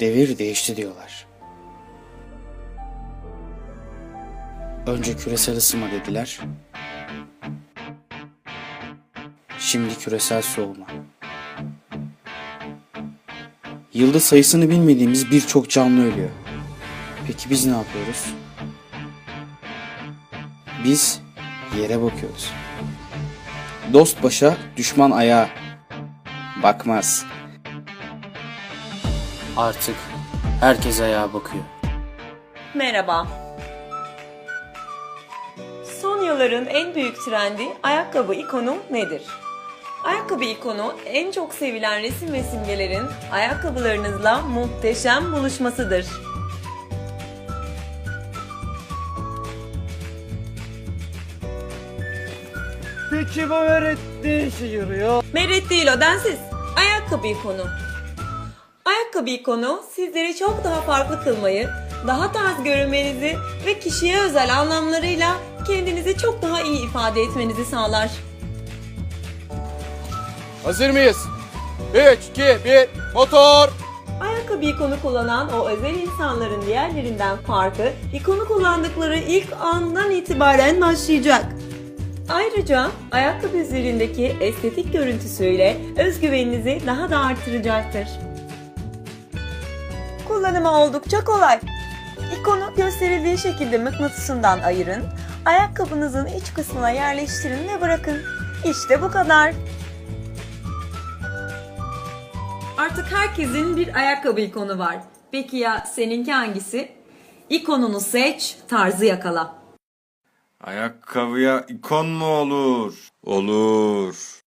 Devir değişti diyorlar. Önce küresel ısınma dediler. Şimdi küresel soğuma. Yılda sayısını bilmediğimiz birçok canlı ölüyor. Peki biz ne yapıyoruz? Biz yere bakıyoruz. Dost başa, düşman ayağa. Bakmaz. Artık herkes ayağa bakıyor. Merhaba. Son yılların en büyük trendi ayakkabı ikonu nedir? Ayakkabı ikonu en çok sevilen resim ve simgelerin ayakkabılarınızla muhteşem buluşmasıdır. Peki bu öğrettiği işe yarıyor. Meret değil o densiz. Ayakkabı ikonu. Ayakkabı ikonu sizleri çok daha farklı kılmayı, daha tarz görünmenizi ve kişiye özel anlamlarıyla kendinizi çok daha iyi ifade etmenizi sağlar. Hazır mıyız? 3, 2, 1, motor! Ayakkabı ikonu kullanan o özel insanların diğerlerinden farkı ikonu kullandıkları ilk andan itibaren başlayacak. Ayrıca ayakkabı üzerindeki estetik görüntüsüyle özgüveninizi daha da artıracaktır. Kullanımı oldukça kolay. İkonu gösterildiği şekilde mıknatısından ayırın, ayakkabınızın iç kısmına yerleştirin ve bırakın. İşte bu kadar. Artık herkesin bir ayakkabı ikonu var. Peki ya seninki hangisi? İkonunu seç, tarzı yakala. Ayakkabıya ikon mu olur? Olur.